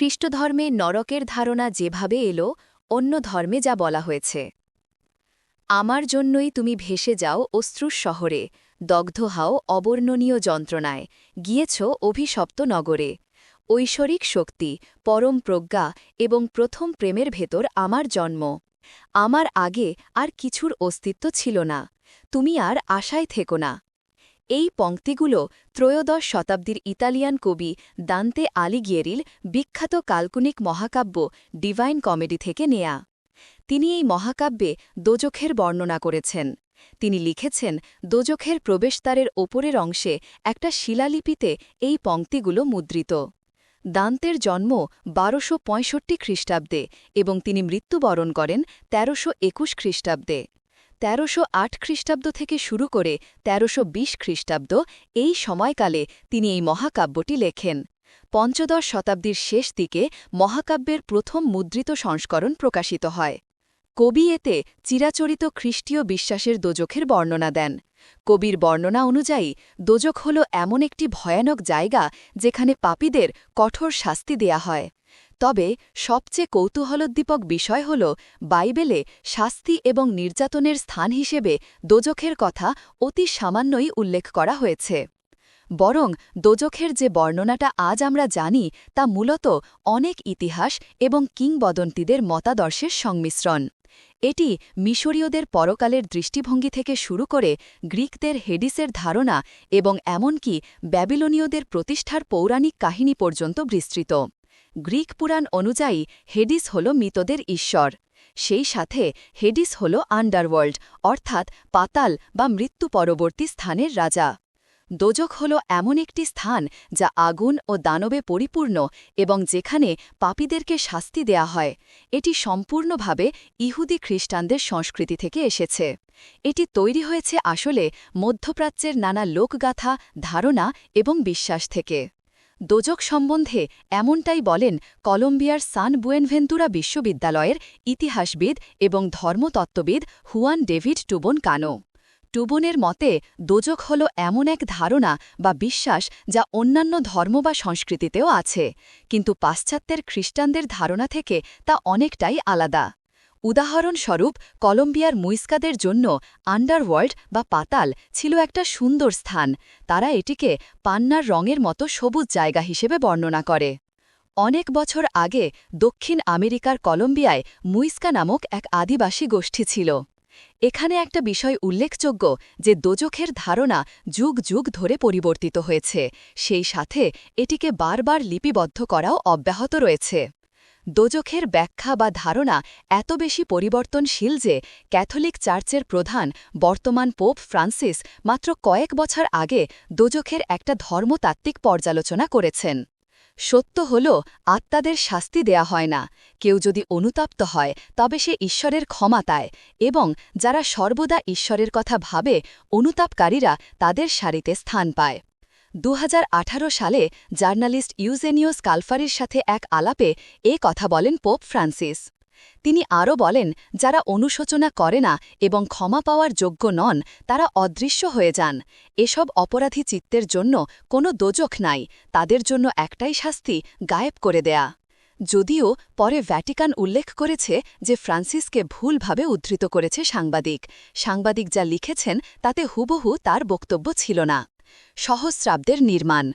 খ্রিস্টধর্মে নরকের ধারণা যেভাবে এলো, অন্য ধর্মে যা বলা হয়েছে। আমার জন্যই তুমি ভেসে যাও অশ্রুর শহরে, দগ্ধ হাও অবর্ণনীয় যন্ত্রণায়, গিয়েছ অভিশপ্ত নগরে। ঐশ্বরিক শক্তি, পরম প্রজ্ঞা এবং প্রথম প্রেমের ভেতর আমার জন্ম। আমার আগে আর কিছুর অস্তিত্ব ছিল না। তুমি আর আশায় থেকো না। এই পংক্তিগুলো ত্রয়োদশ শতাব্দীর ইতালিয়ান কবি দান্তে আলিগিয়েরিল বিখ্যাত কাল্পনিক মহাকাব্য ডিভাইন কমেডি থেকে নেয়া। তিনি এই মহাকাব্যে দোজখের বর্ণনা করেছেন। তিনি লিখেছেন, দোজখের প্রবেশদ্বারের ওপরের অংশে একটা শিলালিপিতে এই পংক্তিগুলো মুদ্রিত। দান্তের জন্ম বারোশো পঁয়ষট্টি খ্রিস্টাব্দে এবং তিনি মৃত্যুবরণ করেন তেরোশো একুশ খ্রিস্টাব্দে। তেরোশো আট খ্রিস্টাব্দ থেকে শুরু করে তেরোশো বিশ খ্রিস্টাব্দ এই সময়কালে তিনি এই মহাকাব্যটি লেখেন। পঞ্চদশ শতাব্দীর শেষ দিকে মহাকাব্যের প্রথম মুদ্রিত সংস্করণ প্রকাশিত হয়। কবি এতে চিরাচরিত খ্রিস্টীয় বিশ্বাসের দোজখের বর্ণনা দেন। কবির বর্ণনা অনুযায়ী দোজক হল এমন একটি ভয়ানক জায়গা যেখানে পাপীদের কঠোর শাস্তি দেয়া হয়। তবে সবচেয়ে কৌতূহলোদ্দীপক বিষয় হল বাইবেলে শাস্তি এবং নির্যাতনের স্থান হিসেবে দোজখের কথা অতি সামান্যই উল্লেখ করা হয়েছে। বরং দোজখের যে বর্ণনাটা আজ আমরা জানি তা মূলত অনেক ইতিহাস এবং কিংবদন্তিদের মতাদর্শের সংমিশ্রণ। এটি মিশরীয়দের পরকালের দৃষ্টিভঙ্গি থেকে শুরু করে গ্রিকদের হেডিসের ধারণা এবং এমনকি ব্যাবিলনীয়দের প্রতিষ্ঠার পৌরাণিক কাহিনী পর্যন্ত বিস্তৃত। গ্রিক পুরাণ অনুযায়ী হেডিস হল মৃতদের ঈশ্বর। সেই সাথে হেডিস হল আন্ডারওয়ার্ল্ড, অর্থাৎ পাতাল বা মৃত্যু পরবর্তী স্থানের রাজা। দোজক হল এমন একটি স্থান যা আগুন ও দানবে পরিপূর্ণ এবং যেখানে পাপীদেরকে শাস্তি দেয়া হয়। এটি সম্পূর্ণভাবে ইহুদি খ্রিস্টানদের সংস্কৃতি থেকে এসেছে। এটি তৈরি হয়েছে আসলে মধ্যপ্রাচ্যের নানা লোকগাথা, ধারণা এবং বিশ্বাস থেকে। দোজক সম্বন্ধে এমনটাই বলেন কলম্বিয়ার সান বুয়েনভেন্তুরা বিশ্ববিদ্যালয়ের ইতিহাসবিদ এবং ধর্মতত্ত্ববিদ হুয়ান ডেভিড টুবন কানো। টুবনের মতে, দোজক হল এমন এক ধারণা বা বিশ্বাস যা অন্যান্য ধর্ম বা সংস্কৃতিতেও আছে, কিন্তু পাশ্চাত্যের খ্রিস্টানদের ধারণা থেকে তা অনেকটাই আলাদা। উদাহরণস্বরূপ, কলম্বিয়ার মুইস্কাদের জন্য আন্ডারওয়ার্ল্ড বা পাতাল ছিল একটা সুন্দর স্থান। তারা এটিকে পান্নার রঙের মতো সবুজ জায়গা হিসেবে বর্ণনা করে। অনেক বছর আগে, দক্ষিণ আমেরিকার কলম্বিয়ায় মুইস্কা নামক এক আদিবাসী গোষ্ঠী ছিল। এখানে একটা বিষয় উল্লেখযোগ্য যে দোজখের ধারণা যুগ যুগ ধরে পরিবর্তিত হয়েছে। সেই সাথে এটিকে বারবার লিপিবদ্ধ করাও অব্যাহত রয়েছে। দোজখের ব্যাখ্যা বা ধারণা এত বেশি পরিবর্তনশীল যে ক্যাথলিক চার্চের প্রধান বর্তমান পোপ ফ্রান্সিস মাত্র কয়েক বছর আগে দোজখের একটা ধর্মতাত্ত্বিক পর্যালোচনা করেছেন। সত্য হল, আত্মাদের শাস্তি দেয়া হয় না। কেউ যদি অনুতপ্ত হয়, তবে সে ঈশ্বরের ক্ষমাতায় এবং যারা সর্বদা ঈশ্বরের কথা ভাবে, অনুতাপকারীরা তাদের সারিতে স্থান পায়। দু হাজার আঠারো সালে জার্নালিস্ট ইউজেনিওস কালফারির সাথে এক আলাপে এ কথা বলেন পোপ ফ্রান্সিস। তিনি আরও বলেন, যারা অনুশোচনা করে না এবং ক্ষমা পাওয়ার যোগ্য নন, তারা অদৃশ্য হয়ে যান। এসব অপরাধী চিত্তের জন্য কোনো দোজখ নাই। তাদের জন্য একটাই শাস্তি, গায়েব করে দেয়া। যদিও পরে ভ্যাটিকান উল্লেখ করেছে যে ফ্রান্সিসকে ভুলভাবে উদ্ধৃত করেছে সাংবাদিক। সাংবাদিক যা লিখেছেন, তাতে হুবহু তার বক্তব্য ছিল না। সহস্রাব্দের নির্মাণ।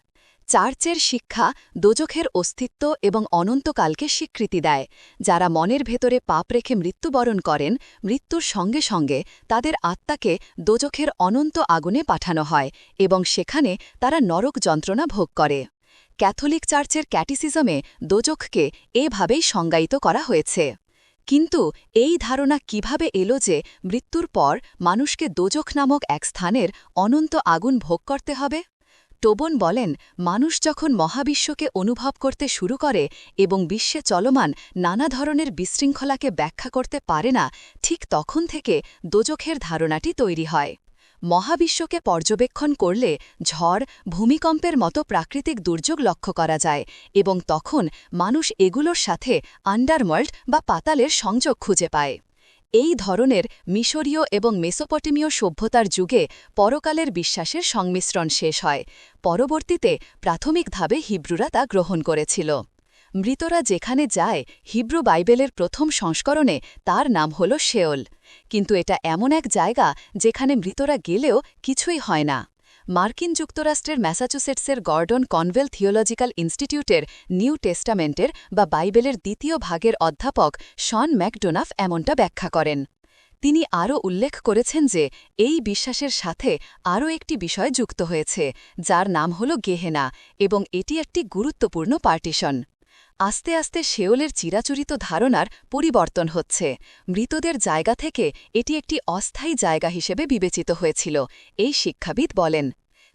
চার্চের শিক্ষা দোজখের অস্তিত্ব এবং অনন্তকালকে স্বীকৃতি দেয়। যারা মনের ভেতরে পাপ রেখে মৃত্যুবরণ করেন, মৃত্যুর সঙ্গে সঙ্গে তাদের আত্মাকে দোজখের অনন্ত আগুনে পাঠানো হয় এবং সেখানে তারা নরক যন্ত্রণা ভোগ করে। ক্যাথলিক চার্চের ক্যাটিসিজমে দোজখকে এভাবেই সংজ্ঞায়িত করা হয়েছে। কিন্তু এই ধারণা কীভাবে এলো যে মৃত্যুর পর মানুষকে দোজখ নামক এক স্থানের অনন্ত আগুন ভোগ করতে হবে? টোবন বলেন, মানুষ যখন মহাবিশ্বকে অনুভব করতে শুরু করে এবং বিশ্বে চলমান নানা ধরনের বিশৃঙ্খলাকে ব্যাখ্যা করতে পারে না, ঠিক তখন থেকে দোজখের ধারণাটি তৈরি হয়। মহাবিশ্বকে পর্যবেক্ষণ করলে ঝড় ভূমিকম্পের মতো প্রাকৃতিক দুর্যোগ লক্ষ্য করা যায় এবং তখন মানুষ এগুলোর সাথে আন্ডারওয়ার্ল্ড বা পাতালের সংযোগ খুঁজে পায়। এই ধরনের মিশরীয় এবং মেসোপটেমীয় সভ্যতার যুগে পরকালের বিশ্বাসের সংমিশ্রণ শেষ হয়। পরবর্তীতে প্রাথমিকভাবে হিব্রুরা তা গ্রহণ করেছিল। মৃতরা যেখানে যায়, হিব্রু বাইবেলের প্রথম সংস্করণে তার নাম হল শেওল। কিন্তু এটা এমন এক জায়গা যেখানে মৃতরা গেলেও কিছুই হয় না। মার্কিন যুক্তরাষ্ট্রের ম্যাসাচুসেটসের গর্ডন কনভেল থিওলজিক্যাল ইনস্টিটিউটের নিউ টেস্টামেন্টের বা বাইবেলের দ্বিতীয় ভাগের অধ্যাপক শন ম্যাকডোনাফ এমনটা ব্যাখ্যা করেন। তিনি আরও উল্লেখ করেছেন যে, এই বিশ্বাসের সাথে আরও একটি বিষয় যুক্ত হয়েছে, যার নাম হল গেহেনা, এবং এটি একটি গুরুত্বপূর্ণ পার্টিশন। আস্তে আস্তে শেওলের চিরাচরিত ধারণার পরিবর্তন হচ্ছে। মৃতদের জায়গা থেকে এটি একটি অস্থায়ী জায়গা হিসেবে বিবেচিত হয়েছিল, এই শিক্ষাবিদ বলেন।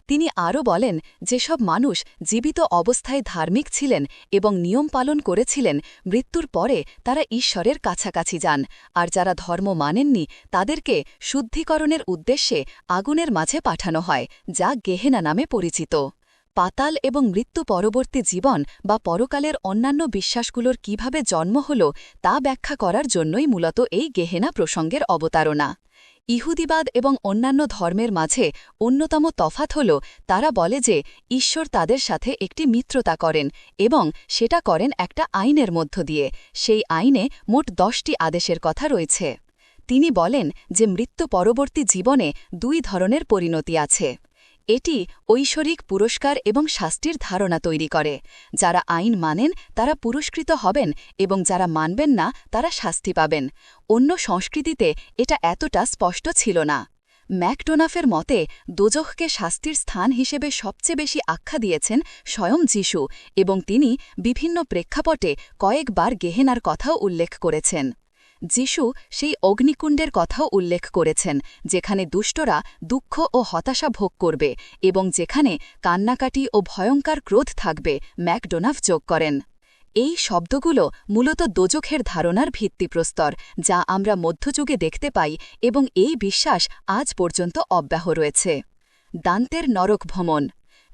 তিনি আরও বলেন, যেসব মানুষ জীবিত অবস্থায় ধার্মিক ছিলেন এবং নিয়ম পালন করেছিলেন, মৃত্যুর পরে তারা ঈশ্বরের কাছাকাছি যান, আর যারা ধর্ম মানেননি, তাদেরকে শুদ্ধিকরণের উদ্দেশ্যে আগুনের মাঝে পাঠানো হয়, যা গেহেনা নামে পরিচিত। পাতাল এবং মৃত্যু পরবর্তী জীবন বা পরকালের অন্যান্য বিশ্বাসগুলোর কীভাবে জন্ম হল তা ব্যাখ্যা করার জন্যই মূলত এই গেহেনা প্রসঙ্গের অবতারণা। ইহুদিবাদ এবং অন্যান্য ধর্মের মাঝে অন্যতম তফাত হল, তারা বলে যে ঈশ্বর তাদের সাথে একটি মিত্রতা করেন এবং সেটা করেন একটা আইনের মধ্য দিয়ে। সেই আইনে মোট দশটি আদেশের কথা রয়েছে। তিনি বলেন যে মৃত্যু পরবর্তী জীবনে দুই ধরনের পরিণতি আছে। এটি ঐশ্বরিক পুরস্কার এবং শাস্তির ধারণা তৈরি করে। যারা আইন মানেন, তারা পুরস্কৃত হবেন এবং যারা মানবেন না, তারা শাস্তি পাবেন। অন্য সংস্কৃতিতে এটা এতটা স্পষ্ট ছিল না। ম্যাকডোনাফের মতে, দোজখকে শাস্তির স্থান হিসেবে সবচেয়ে বেশি আখ্যা দিয়েছেন স্বয়ং যিশু এবং তিনি বিভিন্ন প্রেক্ষাপটে কয়েকবার গেহেনার কথাও উল্লেখ করেছেন। যিশু সেই অগ্নিকুণ্ডের কথাও উল্লেখ করেছেন, যেখানে দুষ্টরা দুঃখ ও হতাশা ভোগ করবে এবং যেখানে কান্নাকাটি ও ভয়ঙ্কর ক্রোধ থাকবে, ম্যাকডোনাফ যোগ করেন। এই শব্দগুলো মূলত দোজখের ধারণার ভিত্তিপ্রস্তর, যা আমরা মধ্যযুগে দেখতে পাই এবং এই বিশ্বাস আজ পর্যন্ত অব্যাহ রয়েছে। দান্তের নরক ভ্রমণ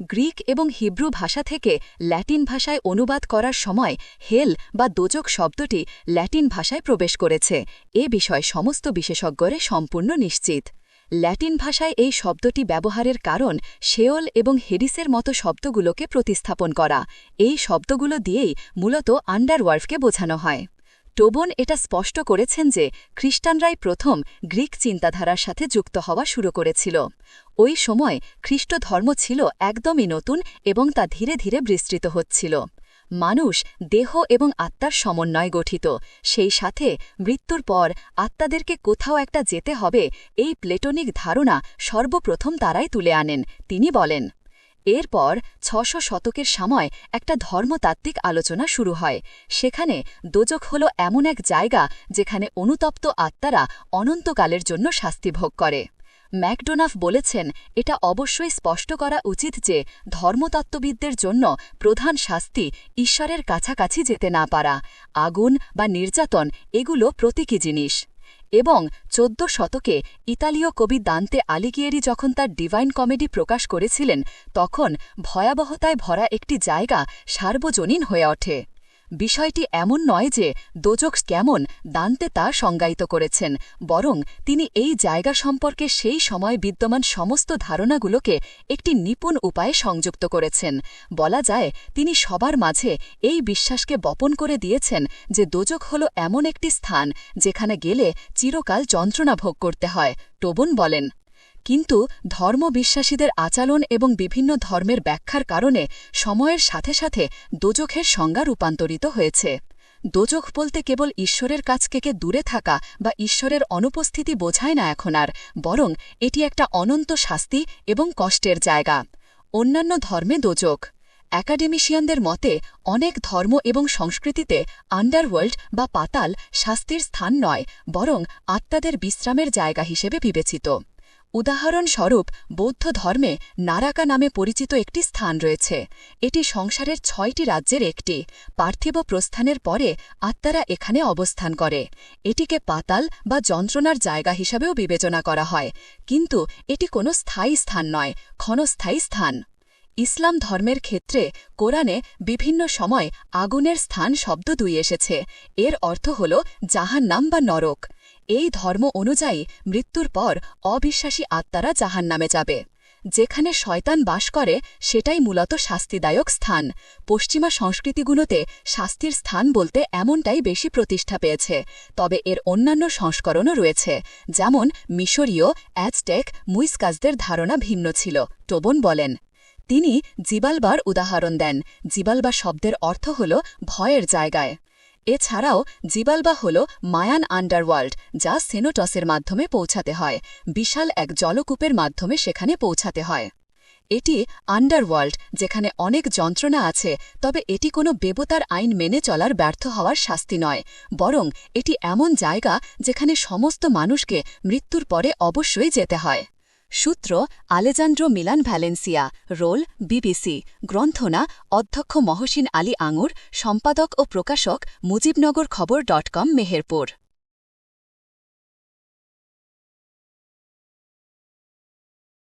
গ্রিক এবং হিব্রু ভাষা থেকে ল্যাটিন ভাষায় অনুবাদ করার সময় হেল বা দোজক শব্দটি ল্যাটিন ভাষায় প্রবেশ করেছে। এ বিষয় সমস্ত বিশেষজ্ঞরে সম্পূর্ণ নিশ্চিত। ল্যাটিন ভাষায় এই শব্দটি ব্যবহারের কারণ শেওল এবং হেডিসের মতো শব্দগুলোকে প্রতিস্থাপন করা। এই শব্দগুলো দিয়েই মূলত আন্ডারওয়ার্ফকে বোঝানো হয়। টোবন এটা স্পষ্ট করেছেন যে খ্রিস্টানরাই প্রথম গ্রিক চিন্তাধারার সাথে যুক্ত হওয়া শুরু করেছিল। ওই সময় খ্রিস্ট ধর্ম ছিল একদমই নতুন এবং তা ধীরে ধীরে বিস্তৃত হচ্ছিল। মানুষ দেহ এবং আত্মার সমন্বয় গঠিত। সেই সাথে মৃত্যুর পর আত্মাদেরকে কোথাও একটা যেতে হবে এই প্লেটনিক ধারণা সর্বপ্রথম তারাই তুলে আনেন, তিনি বলেন। এরপর ছশো শতকের সময় একটা ধর্মতাত্ত্বিক আলোচনা শুরু হয়। সেখানে দোজক হল এমন এক জায়গা যেখানে অনুতপ্ত আত্মারা অনন্তকালের জন্য শাস্তি ভোগ করে। ম্যাকডোনাফ বলেছেন, এটা অবশ্যই স্পষ্ট করা উচিত যে ধর্মতত্ত্ববিদদের জন্য প্রধান শাস্তি ঈশ্বরের কাছাকাছি যেতে না পারা। আগুন বা নির্যাতন, এগুলো প্রতীকী জিনিস। এবং চোদ্দ শতকে ইতালীয় কবি দান্তে আলিগিয়েরি যখন তার ডিভাইন কমেডি প্রকাশ করেছিলেন, তখন ভয়াবহতায় ভরা একটি জায়গা সার্বজনীন হয়ে ওঠে। বিষয়টি এমন নয় যে দোজক কেমন দান্তে তা সংজ্ঞায়িত করেছেন, বরং তিনি এই জায়গা সম্পর্কে সেই সময় বিদ্যমান সমস্ত ধারণাগুলোকে একটি নিপুণ উপায়ে সংযুক্ত করেছেন। বলা যায়, তিনি সবার মাঝে এই বিশ্বাসকে বপন করে দিয়েছেন যে দোজক হল এমন একটি স্থান যেখানে গেলে চিরকাল যন্ত্রণা ভোগ করতে হয়, টোবন বলেন। কিন্তু ধর্মবিশ্বাসীদের আচরণ এবং বিভিন্ন ধর্মের ব্যাখ্যার কারণে সময়ের সাথে সাথে দোজখের সংজ্ঞা রূপান্তরিত হয়েছে। দোজখ বলতে কেবল ঈশ্বরের কাছ থেকে দূরে থাকা বা ঈশ্বরের অনুপস্থিতি বোঝায় না এখন আর, বরং এটি একটা অনন্ত শাস্তি এবং কষ্টের জায়গা। অন্যান্য ধর্মে দোজক অ্যাকাডেমিশিয়ানদের মতে, অনেক ধর্ম এবং সংস্কৃতিতে আন্ডারওয়ার্ল্ড বা পাতাল শাস্তির স্থান নয়, বরং আত্মাদের বিশ্রামের জায়গা হিসেবে বিবেচিত। উদাহরণস্বরূপ, বৌদ্ধ ধর্মে নারাকা নামে পরিচিত একটি স্থান রয়েছে। এটি সংসারের ছয়টি রাজ্যের একটি। পার্থিব প্রস্থানের পরে আত্মারা এখানে অবস্থান করে। এটিকে পাতাল বা যন্ত্রণার জায়গা হিসাবেও বিবেচনা করা হয়। কিন্তু এটি কোনো স্থায়ী স্থান নয়, ক্ষণস্থায়ী স্থান। ইসলাম ধর্মের ক্ষেত্রে কোরআনে বিভিন্ন সময় আগুনের স্থান শব্দ দুই এসেছে। এর অর্থ হল জাহান্নাম বা নরক। এই ধর্ম অনুযায়ী মৃত্যুর পর অবিশ্বাসী আত্মারা জাহান নামে যাবে। যেখানে শয়তান বাস করে, সেটাই মূলত শাস্তিদায়ক স্থান। পশ্চিমা সংস্কৃতিগুলোতে শাস্তির স্থান বলতে এমনটাই বেশি প্রতিষ্ঠা পেয়েছে। তবে এর অন্যান্য সংস্করণও রয়েছে, যেমন মিশরীয় অ্যাজটেক মুইসকাজদের ধারণা ভিন্ন ছিল, টোবন বলেন। তিনি জিবালবার উদাহরণ দেন। জিবালবা শব্দের অর্থ হল ভয়ের জায়গায়। এছাড়াও জিবালবা হল মায়ান আন্ডারওয়ার্ল্ড, যা সেনোটসের মাধ্যমে পৌঁছাতে হয়। বিশাল এক জলকূপের মাধ্যমে সেখানে পৌঁছাতে হয়। এটি আন্ডারওয়ার্ল্ড, যেখানে অনেক যন্ত্রণা আছে, তবে এটি কোনো বেবতার আইন মেনে চলার ব্যর্থ হওয়ার শাস্তি নয়, বরং এটি এমন জায়গা যেখানে সমস্ত মানুষকে মৃত্যুর পরে অবশ্যই যেতে হয়। সূত্র আলেজান্দ্রো মিলান ভ্যালেন্সিয়া, রোল, বিবিসি, গ্রন্থনা, অধ্যক্ষ মহসিন আলী আঙুর, সম্পাদক ও প্রকাশক মুজিবনগর খবর ডট কম, মেহেরপুর।